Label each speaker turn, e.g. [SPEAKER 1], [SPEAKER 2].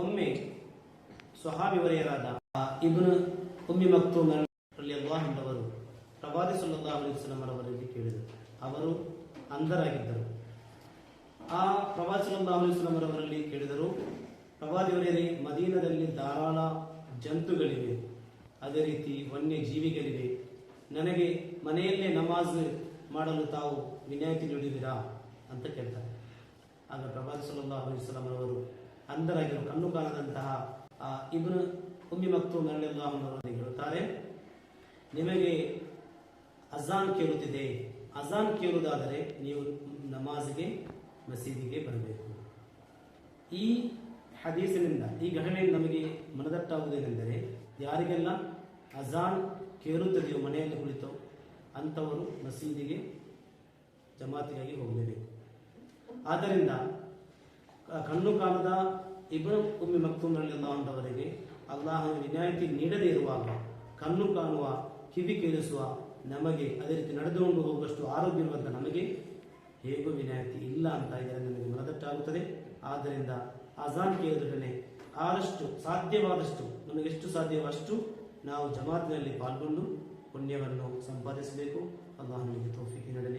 [SPEAKER 1] ಒಮ್ಮೆ ಸ್ವಹಾಭಿವರೆಯರಾದ ಇಬ್ನು ಉಮ್ಮಿ ಮಕ್ತೂಮ್ ಎಂಬವರು ಪ್ರವಾದಿ ಸಲ್ಲಲ್ಲಾಹು ಅಲೈಹಿ ವಸಲ್ಲಂ ಕೇಳಿದರು. ಅವರು ಅಂಧರಾಗಿದ್ದರು. ಆ ಪ್ರವಾದಿ ಸಲ್ಲಲ್ಲಾಹು ಅಲೈಹಿ ವಸಲ್ಲಂ ಅವರಲ್ಲಿ ಕೇಳಿದರು ಮದೀನದಲ್ಲಿ ಧಾರಾಳ ಜಂತುಗಳಿವೆ. ಅದೇ ರೀತಿ ವನ್ಯ ಜೀವಿಗಳಿವೆ ನನಗೆ ಮನೆಯಲ್ಲೇ ನಮಾಜ್ ಮಾಡಲು ತಾವು ವಿನಾಯಿತಿ ನೀಡಿದಿರಾ ಅಂತ ಕೇಳ್ತಾರೆ. ಆಗ ಪ್ರವಾದಿ ಸಲ್ಲಲ್ಲಾಹು ಅಲೈಹಿ ವಸಲ್ಲಂ ಅಂಧರಾಗಿರುವ ಕಣ್ಣು ಕಾಣದಂತಹ ಆ ಇಬ್ನು ಉಮ್ಮಿ ಮತ್ತು ಅವರಿಗೆ ಹೇಳುತ್ತಾರೆ, ನಿಮಗೆ ಅಜಾನ್ ಕೇಳುತ್ತಿದೆ. ಅಜಾನ್ ಕೇಳುವುದಾದರೆ ನೀವು ನಮಾಜ್ಗೆ, ಮಸೀದಿಗೆ ಬರಬೇಕು. ಈ ಹದೀಸಿನಿಂದ, ಈ ಘಟನೆಯಿಂದ ನಮಗೆ ಮನದಟ್ಟಾಗುವುದೇನೆಂದರೆ, ಯಾರಿಗೆಲ್ಲ ಅಜಾನ್ ಕೇಳುತ್ತದೆಯೋ, ಮನೆಯಲ್ಲಿ ಕುಳಿತೋ ಅಂಥವರು ಮಸೀದಿಗೆ, ಜಮಾತಿಗಾಗಿ ಹೋಗಲೇಬೇಕು ಆದ್ದರಿಂದ ಕಣ್ಣು ಕಾಣದ ಇಬ್ರು ಉಮ್ಮಿ ಅಂತವರಿಗೆ ಅಲ್ಲಾಹನ ವಿನಾಯಿತಿ ನೀಡದೇ ಇರುವಾಗ ಕಣ್ಣು ಕಾಣುವ, ಕಿವಿ ಕೇಳಿಸುವ ನಮಗೆ ಅದೇ ರೀತಿ ನಡೆದುಕೊಂಡು ಹೋಗುವಷ್ಟು ಆರೋಗ್ಯ ಇರುವಂಥ ನಮಗೆ ಹೇಗೂ ವಿನಾಯಿತಿ ಇಲ್ಲ ಅಂತ ಇದರಿಂದ ನಮಗೆ ಮನದಟ್ಟಾಗುತ್ತದೆ. ಆದ್ದರಿಂದ ಅಜಾನ್ ಕೇಳಿದ್ರೆ ಆದಷ್ಟು ಸಾಧ್ಯವಾದಷ್ಟು, ನಮಗೆ ಎಷ್ಟು ಸಾಧ್ಯವೋ ಅಷ್ಟು ನಾವು ಜಮಾತಿನಲ್ಲಿ ಪಾಲ್ಗೊಂಡು ಪುಣ್ಯವನ್ನು ಸಂಪಾದಿಸಬೇಕು. ಅಲ್ಲಾಹನಿಗೆ ತೋಫಿಕೆ ನೀಡಲಿ.